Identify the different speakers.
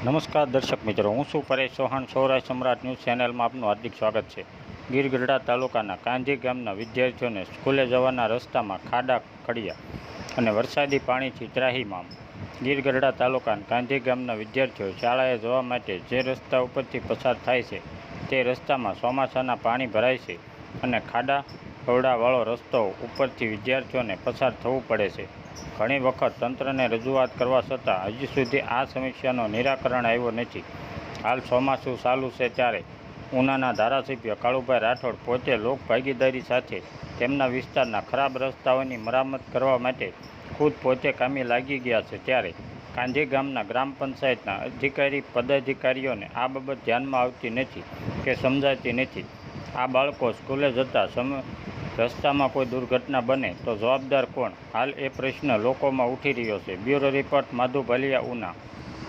Speaker 1: નમસ્કાર દર્શક મિત્રો, હું છું પરેશ ચૌહાણ, સૌરાષ્ટ્ર સમ્રાટ ન્યૂઝ ચેનલમાં આપનું હાર્દિક સ્વાગત છે. ગીર ગઢડા તાલુકાના કાંજી ગામના વિદ્યાર્થીઓને સ્કૂલે જવાના રસ્તામાં ખાડા ખડિયા અને વરસાદી પાણીથી ત્રાહીમામ. ગીર ગઢડા તાલુકાના કાંજી ગામના વિદ્યાર્થીઓ શાળાએ જવા માટે જે રસ્તા ઉપરથી પસાર થાય છે, તે રસ્તામાં ચોમાસાના પાણી ભરાય છે અને ખાડા ખવડાવાળો રસ્તો ઉપરથી વિદ્યાર્થીઓને પસાર થવું પડે છે. ઘણી વખત તંત્રને રજૂઆત કરવા છતાં હજી સુધી આ સમસ્યાનું નિરાકરણ આવ્યો નથી. હાલ ચોમાસું ચાલુ છે ત્યારે ઉનાના ધારાસભ્ય કાળુભાઈ રાઠોડ પોતે લોકભાગીદારી સાથે તેમના વિસ્તારના ખરાબ રસ્તાઓની મરામત કરવા માટે ખુદ પોતે કામે લાગી ગયા છે ત્યારે કાંધી ગામના ગ્રામ પંચાયતના અધિકારી, પદાધિકારીઓને આ બાબત ધ્યાનમાં આવતી નથી કે સમજાતી નથી. આ બાળકો સ્કૂલે જતા સમ રસ્તામાં કોઈ દુર્ઘટના બને તો જવાબદાર કોણ? હાલ એ પ્રશ્ન લોકોમાં ઉઠી રહ્યો છે. Bureau report Madhu Bhaliya Una.